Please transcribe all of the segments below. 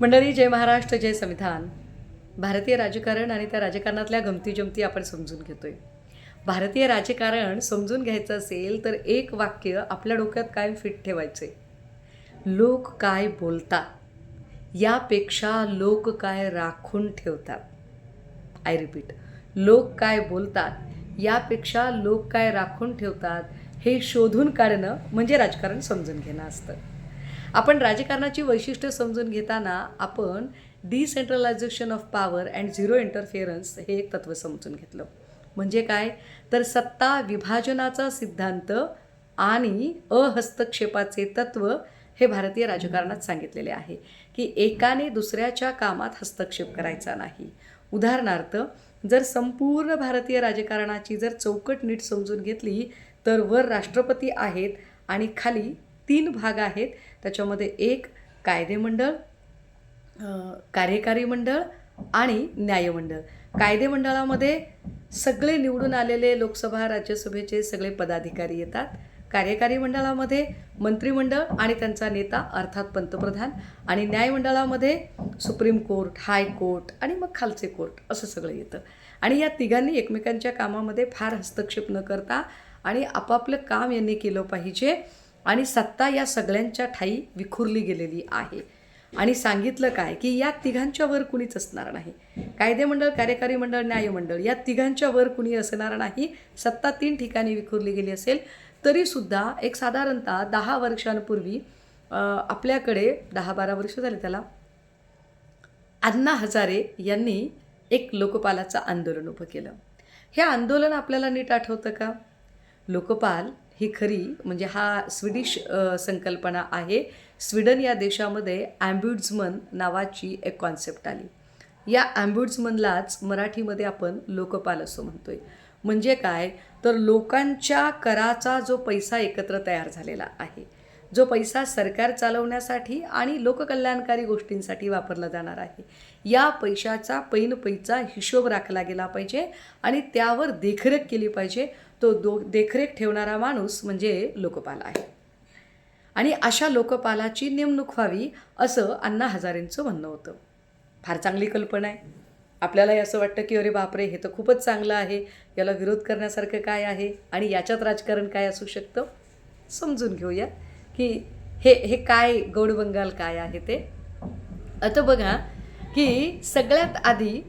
मंडळी जय महाराष्ट्र जय संविधान. भारतीय राजकारण आणि त्या राजकारणातल्या गमती जमती आपण समजून घेतोय. भारतीय राजकारण समजून घ्यायचं असेल तर एक वाक्य आपल्या डोक्यात कायम फिट ठेवायचे लोक काय बोलतात? यापेक्षा लोक काय राखून ठेवतात? आय रिपीट लोक काय बोलतात? यापेक्षा लोक काय राखून ठेवतात? हे शोधून काढणं म्हणजे राजकारण समजून घेणं असतं. आपण राजकारणाची वैशिष्ट्य समजून घेताना आपण decentralisation of power and zero interference हे एक तत्त्व समजून घेतलं. म्हणजे काय? तर सत्ता विभाजनाचा सिद्धांत आणि अहस्तक्षेपाचे तत्त्व हे भारतीय राजकारणात सांगितलेले आहे की एकाने दुसऱ्याच्या कामात हस्तक्षेप करायचा नाही. उदाहरणार्थ जर संपूर्ण भारतीय राजकारणाची जर चौकट नीट समजून घेतली तर वर राष्ट्रपती आहेत आणि खाली तीन भाग आहेत. त्याच्यामध्ये एक कायदेमंडळ कार्यकारी मंडळ आणि न्यायमंडळ कायदेमंडळामध्ये सगळे निवडून आलेले लोकसभा राज्यसभेचे सगळे पदाधिकारी येतात. कार्यकारी मंडळामध्ये मंत्रिमंडळ आणि त्यांचा नेता अर्थात पंतप्रधान. आणि न्यायमंडळामध्ये सुप्रीम कोर्ट हायकोर्ट आणि मग खालचे कोर्ट असं सगळं येतं. आणि या तिघांनी एकमेकांच्या कामामध्ये फार हस्तक्षेप न करता आणि आपापलं काम यांनी केलं पाहिजे. आणि सत्ता या सगळ्यांच्या ठाई विखुरली गेलेली आहे. आणि सांगितलं काय? की या तिघांच्या वर कुणीच असणार नाही. कायदेमंडळ कार्यकारी मंडळ न्यायमंडळ या तिघांच्या वर कुणी असणार नाही. सत्ता तीन ठिकाणी विखुरली गेली असेल तरीसुद्धा एक साधारणतः दहा वर्षांपूर्वी आपल्याकडे दहा बारा वर्ष झाले त्याला. अण्णा हजारे यांनी एक लोकपालाचं आंदोलन उभं केलं. हे आंदोलन आपल्याला नीट आठवतं का? लोकपाल ही खरी म्हणजे हा स्वीडिश संकल्पना आहे. स्वीडन या देशामध्ये ॲम्ब्युड्समन नावाची एक कॉन्सेप्ट आली. या ॲम्ब्युड्समनलाच मराठीमध्ये आपण लोकपाल असं म्हणतोय. म्हणजे काय? तर लोकांच्या कराचा जो पैसा एकत्र तयार झालेला आहे जो पैसा सरकार चालवण्यासाठी आणि लोककल्याणकारी गोष्टींसाठी वापरला जाणार आहे या पैशाचा पैनपैचा हिशोब राखला गेला पाहिजे आणि त्यावर देखरेख केली पाहिजे. तो दो देखरेख ठेवणारा माणूस म्हणजे लोकपाल आहे. आणि अशा लोकपालाची नेमणूक व्हावी असं अण्णा हजारेंचं म्हणणं होतं. फार चांगली कल्पना आहे. आपल्यालाही असं वाटतं की अरे बापरे हे तर खूपच चांगलं आहे. याला विरोध करण्यासारखं काय आहे? आणि याच्यात राजकारण काय असू शकतं? समजून घेऊया की हे हे काय गौड बंगाल काय आहे ते. आता बघा की सगळ्यात आधी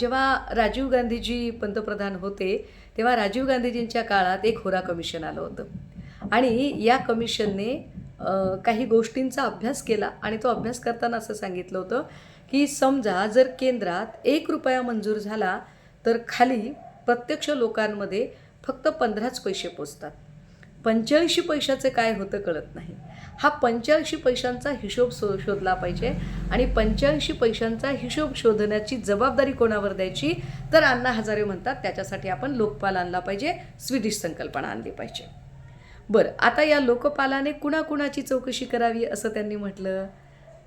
जेव्हा राजीव गांधीजी पंतप्रधान होते तेव्हा राजीव गांधीजींच्या काळात एक होरा कमिशन आलं होतं. आणि या कमिशनने काही गोष्टींचा अभ्यास केला आणि तो अभ्यास करताना असं सांगितलं होतं की समजा जर केंद्रात एक रुपया मंजूर झाला तर खाली प्रत्यक्ष लोकांमध्ये फक्त पंधराच पैसे पोचतात. पंच्याऐंशी पैशाचं काय होतं कळत नाही. हा पंच्याऐंशी पैशांचा हिशोब शो शोधला पाहिजे. आणि पंच्याऐंशी पैशांचा हिशोब शोधण्याची जबाबदारी कोणावर द्यायची? तर अण्णा हजारे म्हणतात त्याच्यासाठी आपण लोकपाल आणला पाहिजे स्वीडिश संकल्पना आणली पाहिजे. बरं आता या लोकपालाने कुणाकुणाची चौकशी करावी असं त्यांनी म्हटलं?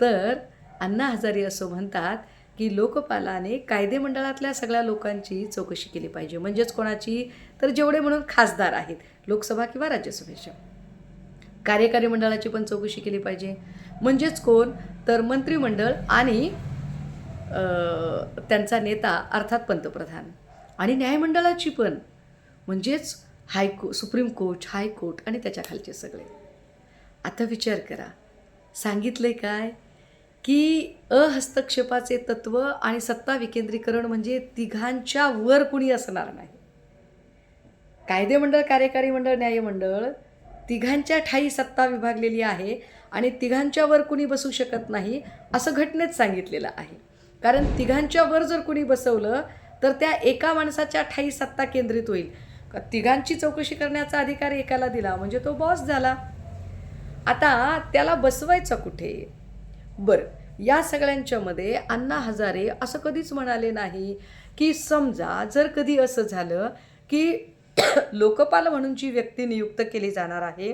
तर अण्णा हजारे असं म्हणतात की लोकपालाने कायदेमंडळातल्या सगळ्या लोकांची चौकशी केली पाहिजे. म्हणजेच कोणाची? तर जेवढे म्हणून खासदार आहेत लोकसभा किंवा राज्यसभेच्या कार्यकारी मंडळाची पण चौकशी केली पाहिजे. म्हणजेच कोण? तर मंत्रिमंडळ आणि त्यांचा नेता अर्थात पंतप्रधान. आणि न्यायमंडळाची पण. म्हणजेच हायको सुप्रीम कोर्ट हायकोर्ट आणि त्याच्या खालचे सगळे. आता विचार करा. सांगितले काय? की अहस्तक्षेपाचे तत्त्व आणि सत्ता विकेंद्रीकरण म्हणजे तिघांच्या वर कुणी असणार नाही. कायदेमंडळ कार्यकारी मंडळ न्यायमंडळ तिघांच्या ठाई सत्ता विभागलेली आहे आणि तिघांच्यावर कुणी बसू शकत नाही असं घटनेत सांगितलेलं आहे. कारण तिघांच्यावर जर कुणी बसवलं तर त्या एका माणसाच्या ठाई सत्ता केंद्रित होईल. तिघांची चौकशी करण्याचा अधिकार एकाला दिला म्हणजे तो बॉस झाला. आता त्याला बसवायचं कुठे? बरं या सगळ्यांच्यामध्ये अण्णा हजारे असं कधीच म्हणाले नाही की समजा जर कधी असं झालं की लोकपाल म्हणून जी व्यक्ती नियुक्त केली जाणार आहे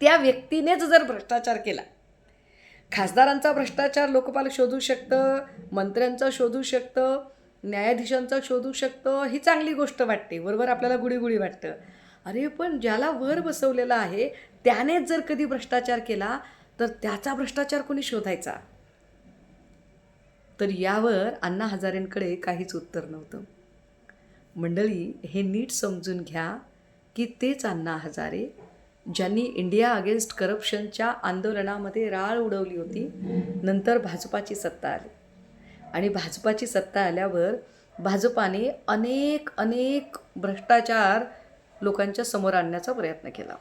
त्या व्यक्तीनेच जर भ्रष्टाचार केला खासदारांचा भ्रष्टाचार लोकपाल शोधू शकतं मंत्र्यांचा शोधू शकतं न्यायाधीशांचा शोधू शकतं ही चांगली गोष्ट वाटते. बरोबर? आपल्याला गुढीगुढी वाटतं. अरे पण ज्याला वर बसवलेला आहे त्यानेच जर कधी भ्रष्टाचार केला तर त्याचा भ्रष्टाचार कोणी शोधायचा? तर यावर अण्णा हजारेंकडे काहीच उत्तर नव्हतं. मंडळी हे नीट समजून घ्या की तेच अण्णा हजारे ज्यांनी इंडिया अगेन्स्ट करप्शनच्या आंदोलनामध्ये राळ उडवली होती नंतर भाजपाची सत्ता आली. आणि भाजपाची सत्ता आल्यावर भाजपाने अनेक अनेक भ्रष्टाचार लोकांच्या समोर आणण्याचा प्रयत्न केला.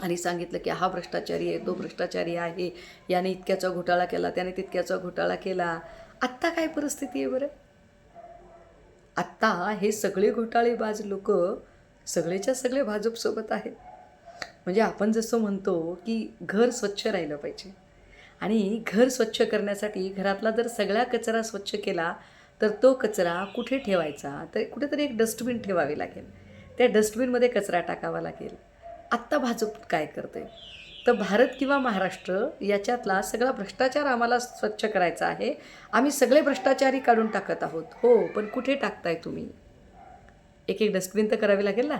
आणि सांगितलं की हा भ्रष्टाचारी आहे तो भ्रष्टाचारी आहे याने इतक्याचा घोटाळा केला त्याने तितक्याचा घोटाळा केला. आत्ता काय परिस्थिती आहे बरं? आत्ता हे सगळे घोटाळेबाज लोक सगळेच्या सगळे भाजपसोबत आहेत. म्हणजे आपण जसं म्हणतो की घर स्वच्छ राहिलं पाहिजे. आणि घर स्वच्छ करण्यासाठी घरातला जर सगळा कचरा स्वच्छ केला तर तो कचरा कुठे ठेवायचा? तर कुठेतरी एक डस्टबिन ठेवावी लागेल. त्या डस्टबिनमध्ये कचरा टाकावा लागेल. आत्ता भाजप काय करते तर भारत किंवा महाराष्ट्र याच्यातला सगळा भ्रष्टाचार आम्हाला स्वच्छ करायचा आहे. आम्ही सगळे भ्रष्टाचारी काढून टाकत आहोत. हो पण कुठे टाकताय तुम्ही? एक एक डस्टबिन तर करावी लागेल ना?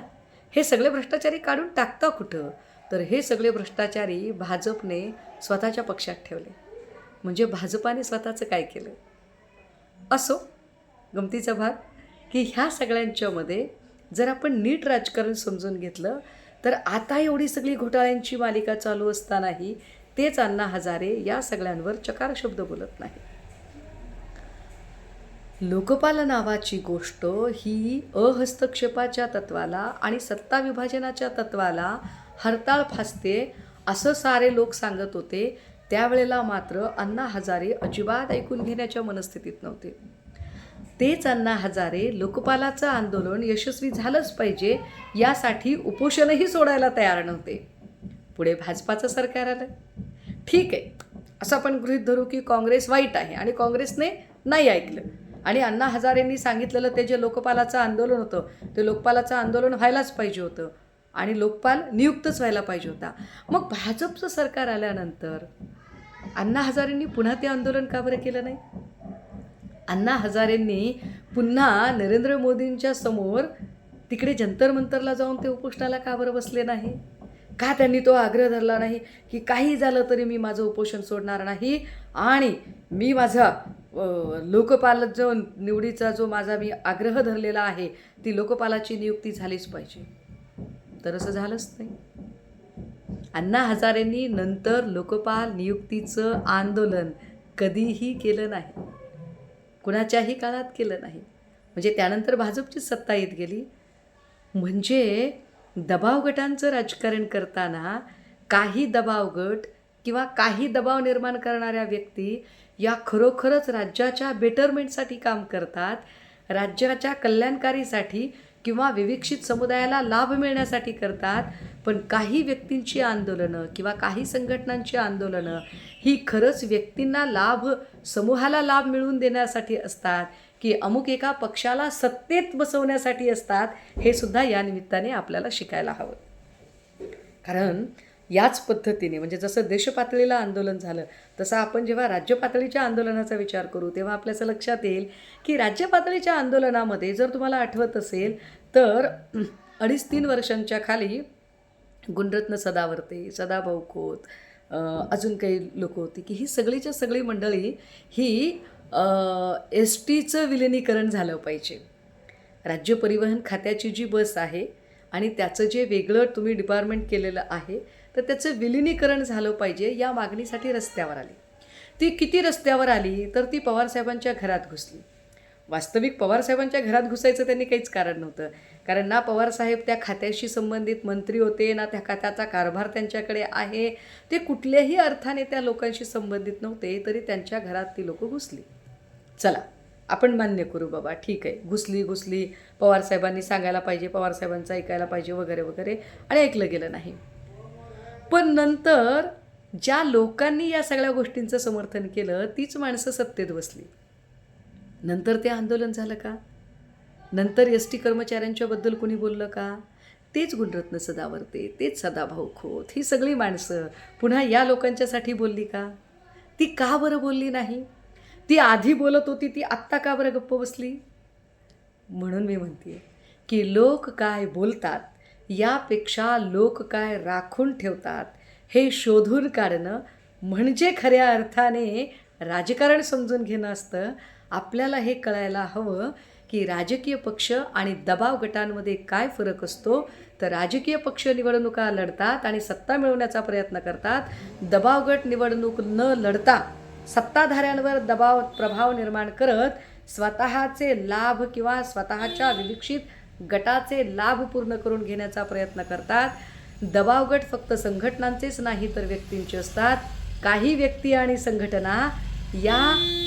हे सगळे भ्रष्टाचारी काढून टाकता कुठं? तर हे सगळे भ्रष्टाचारी भाजपने स्वतःच्या पक्षात ठेवले. म्हणजे भाजपाने स्वतःचं काय केलं? असो गमतीचा भाग की ह्या सगळ्यांच्यामध्ये जर आपण नीट राजकारण समजून घेतलं तर आता एवढी सगळी घोटाळ्यांची मालिका चालू असतानाही तेच अण्णा हजारे या सगळ्यांवर चकार शब्द बोलत नाही लोकपाल नावाची गोष्ट ही अहस्तक्षेपाच्या तत्वाला आणि सत्ता विभाजनाच्या तत्वाला हरताळ फासते असं सारे लोक सांगत होते. त्यावेळेला मात्र अण्णा हजारे अजिबात ऐकून घेण्याच्या मनस्थितीत नव्हते. तेच अण्णा हजारे लोकपालाचं आंदोलन यशस्वी झालंच पाहिजे यासाठी उपोषणही सोडायला तयार नव्हते. पुढे भाजपाचं सरकार आलं. ठीक आहे. असं आपण गृहीत धरू की काँग्रेस वाईट आहे आणि काँग्रेसने नाही ऐकलं. आणि अण्णा हजारेंनी सांगितलेलं ते जे लोकपालाचं आंदोलन होतं ते लोकपालाचं आंदोलन व्हायलाच पाहिजे होतं. आणि लोकपाल नियुक्तच व्हायला पाहिजे होता. मग भाजपचं सरकार आल्यानंतर अण्णा हजारेंनी पुन्हा ते आंदोलन का बरं केलं नाही? अण्णा हजारेंनी पुन्हा नरेंद्र मोदींच्या समोर तिकडे जंतर मंतरला जाऊन ते उपोषणाला का बरं बसले नाही? का त्यांनी तो आग्रह धरला नाही की काही झालं तरी मी माझं उपोषण सोडणार नाही? आणि मी माझा लोकपाल जो निवडीचा जो माझा मी आग्रह धरलेला आहे ती लोकपालाची नियुक्ती झालीच पाहिजे. तर असं झालंच नाही. अण्णा हजारेंनी नंतर लोकपाल नियुक्तीचं आंदोलन कधीही केलं नाही. कुणाच्याही काळात केलं नाही. म्हणजे त्यानंतर भाजपची सत्ता येत गेली. म्हणजे दबाव गटांचं राजकारण करताना काही दबाव गट किंवा काही दबाव निर्माण करणाऱ्या व्यक्ती या खरोखरच राज्याच्या बेटरमेंटसाठी काम करतात. राज्याच्या कल्याणकारीसाठी किंवा विविक्षित समुदायाला लाभ मिळण्यासाठी करतात पण काही व्यक्तींची आंदोलनं किंवा काही संघटनांची आंदोलनं ही खरंच व्यक्तींना लाभ समूहाला लाभ मिळवून देण्यासाठी असतात की अमुक एका पक्षाला सत्तेत बसवण्यासाठी असतात हे सुद्धा या निमित्ताने आपल्याला शिकायला हवं. कारण याच पद्धतीने म्हणजे जसं देशपातळीला आंदोलन झालं तसं आपण जेव्हा राज्य पातळीच्या आंदोलनाचा विचार करू तेव्हा आपल्याचं लक्षात येईल की राज्य पातळीच्या आंदोलनामध्ये जर तुम्हाला आठवत असेल तर अडीच तीन वर्षांच्या खाली गुणरत्न सदावर्ते सदाभाऊ खोत अजून काही लोक होती की ही सगळीच्या सगळी मंडळी ही एस टीचं विलिनीकरण झालं पाहिजे. राज्य परिवहन खात्याची जी बस आहे आणि त्याचं जे वेगळं तुम्ही डिपार्टमेंट केलेलं आहे तर त्याचं विलिनीकरण झालं पाहिजे या मागणीसाठी रस्त्यावर आली. ती किती रस्त्यावर आली तर ती पवारसाहेबांच्या घरात घुसली. वास्तविक पवारसाहेबांच्या घरात घुसायचं त्यांनी काहीच कारण नव्हतं. कारण ना पवारसाहेब त्या खात्याशी संबंधित मंत्री होते ना त्या खात्याचा कारभार त्यांच्याकडे आहे. ते कुठल्याही अर्थाने त्या लोकांशी संबंधित नव्हते तरी त्यांच्या घरात ती लोकं घुसली. चला आपण मान्य करू बाबा ठीक आहे. घुसली घुसली. पवारसाहेबांनी सांगायला पाहिजे पवारसाहेबांचं ऐकायला पाहिजे वगैरे वगैरे. आणि ऐकलं गेलं नाही. पण नंतर ज्या लोकांनी या सगळ्या गोष्टींचं समर्थन केलं तीच माणसं सत्तेत बसली. नंतर ते आंदोलन झालं का? नंतर एस टी कर्मचाऱ्यांच्याबद्दल कोणी बोललं का? तेच गुणरत्न सदावरते तेच सदाभाऊ खोत ही सगळी माणसं पुन्हा या लोकांच्यासाठी बोलली का? ती का बरं बोलली नाही? ती आधी बोलत होती ती आत्ता का बरं गप्प बसली? म्हणून मी म्हणते की लोक काय बोलतात यापेक्षा लोक काय राखून ठेवतात? हे शोधून काढणं म्हणजे खऱ्या अर्थाने राजकारण समजून घेणं असतं. आपल्याला हे कळायला हवं की राजकीय पक्ष आणि दबाव गटांमध्ये काय फरक असतो. तर राजकीय पक्ष निवडणुका लढतात आणि सत्ता मिळवण्याचा प्रयत्न करतात. दबाव गट निवडणूक न लढता सत्ताधाऱ्यांवर दबाव प्रभाव निर्माण करत स्वतःचे लाभ किंवा स्वतःच्या विविक्षित गटाचे लाभ पूर्ण करून घेण्याचा प्रयत्न करतात. दबाव गट फक्त संघटनांचेच नाही तर व्यक्तींचे असतात. काही व्यक्ती आणि संघटना या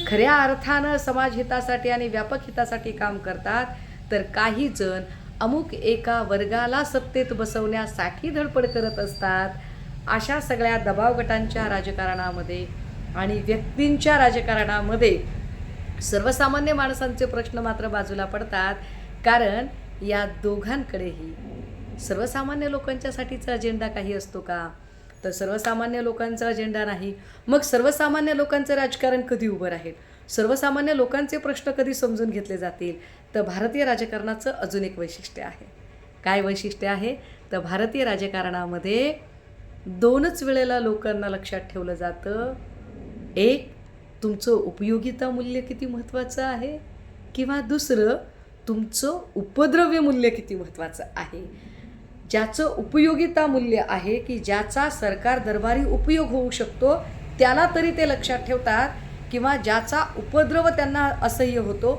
खऱ्या अर्थानं समाज हितासाठी आणि व्यापक हितासाठी काम करतात. तर काही जण अमुक एका वर्गाला सत्तेत बसवण्यासाठी धडपड करत असतात. अशा सगळ्या दबाव गटांच्या राजकारणामध्ये आणि व्यक्तींच्या राजकारणामध्ये सर्वसामान्य माणसांचे प्रश्न मात्र बाजूला पडतात. कारण या दोघांकडेही सर्वसामान्य लोकांच्यासाठीचा अजेंडा काही असतो का? तर सर्वसामान्य लोकांचा अजेंडा नाही. मग सर्वसामान्य लोकांचं राजकारण कधी उभं राहील? सर्वसामान्य लोकांचे प्रश्न कधी समजून घेतले जातील? तर भारतीय राजकारणाचं अजून एक वैशिष्ट्य आहे. काय वैशिष्ट्य आहे? तर भारतीय राजकारणामध्ये दोनच वेळेला लोकांना लक्षात ठेवलं जातं. एक तुमचं उपयोगिता मूल्य किती महत्त्वाचं आहे? किंवा दुसरं तुमचं उपद्रव्य मूल्य किती महत्त्वाचं आहे? ज्याचं उपयोगिता मूल्य आहे की ज्याचा सरकार दरबारी उपयोग होऊ शकतो त्याला तरी ते लक्षात ठेवतात किंवा ज्याचा उपद्रव त्यांना असह्य होतो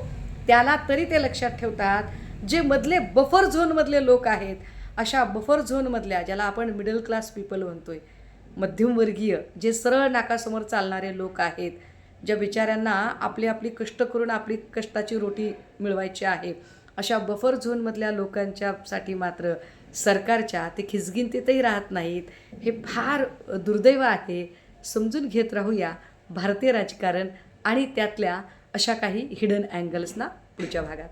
त्याला तरी ते लक्षात ठेवतात. जे मधले बफर झोनमधले लोक आहेत अशा बफर झोनमधल्या ज्याला आपण मिडल क्लास पीपल म्हणतोय मध्यमवर्गीय जे सरळ नाकासमोर चालणारे लोक आहेत ज्या बिचाऱ्यांना आपली आपली कष्ट करून आपली कष्टाची रोटी मिळवायची आहे अशा बफर झोनमधल्या लोकांच्यासाठी मात्र सरकारच्या ते खिचगिंतीतही राहत नाहीत हे फार दुर्दैव आहे. समजून घेत राहूया भारतीय राजकारण आणि त्यातल्या अशा काही हिडन अँगल्सना पुढच्या भागात.